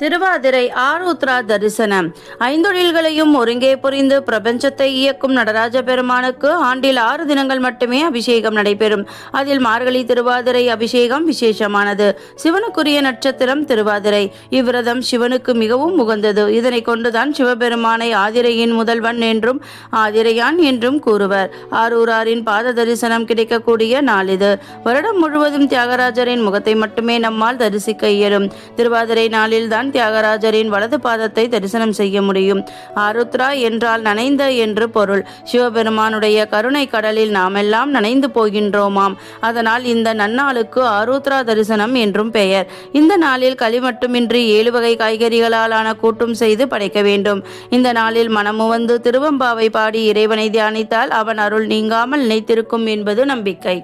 திருவாதிரை ஆருத்ரா தரிசனம். ஐந்தொழில்களையும் ஒருங்கே புரிந்து பிரபஞ்சத்தை இயக்கும் நடராஜ பெருமானுக்கு ஆண்டில் ஆறு தினங்கள் மட்டுமே அபிஷேகம் நடைபெறும். அதில் மார்கழி திருவாதிரை அபிஷேகம் விசேஷமானது. சிவனுக்குரிய நட்சத்திரம் திருவாதிரை. இவ்விரதம் சிவனுக்கு மிகவும் உகந்தது. இதனை கொண்டுதான் சிவபெருமானை ஆதிரையின் முதல்வன் என்றும் ஆதிரையான் என்றும் கூறுவர். ஆரூராரின் பாத தரிசனம் கிடைக்கக்கூடிய நாள் இது. வருடம் முழுவதும் தியாகராஜரின் முகத்தை மட்டுமே நம்மால் தரிசிக்க இயலும். திருவாதிரை நாளில்தான் தியாகராஜரின் வலது பாதத்தை தரிசனம் செய்ய முடியும். ஆருத்ரா என்றால் நனைந்த என்று பொருள். சிவபெருமானுடைய கருணை கடலில் நாமெல்லாம் நனைந்து போகின்றோமாம். அதனால் இந்த நன்னாளுக்கு ஆருத்ரா தரிசனம் என்றும் பெயர். இந்த நாளில் களி மட்டுமின்றி ஏழு வகை காய்கறிகளாலான கூட்டும் செய்து படைக்க வேண்டும். இந்த நாளில் மனமுவந்து திருவம்பாவை பாடி இறைவனை தியானித்தால் அவன் அருள் நீங்காமல் நினைத்திருக்கும் என்பது நம்பிக்கை.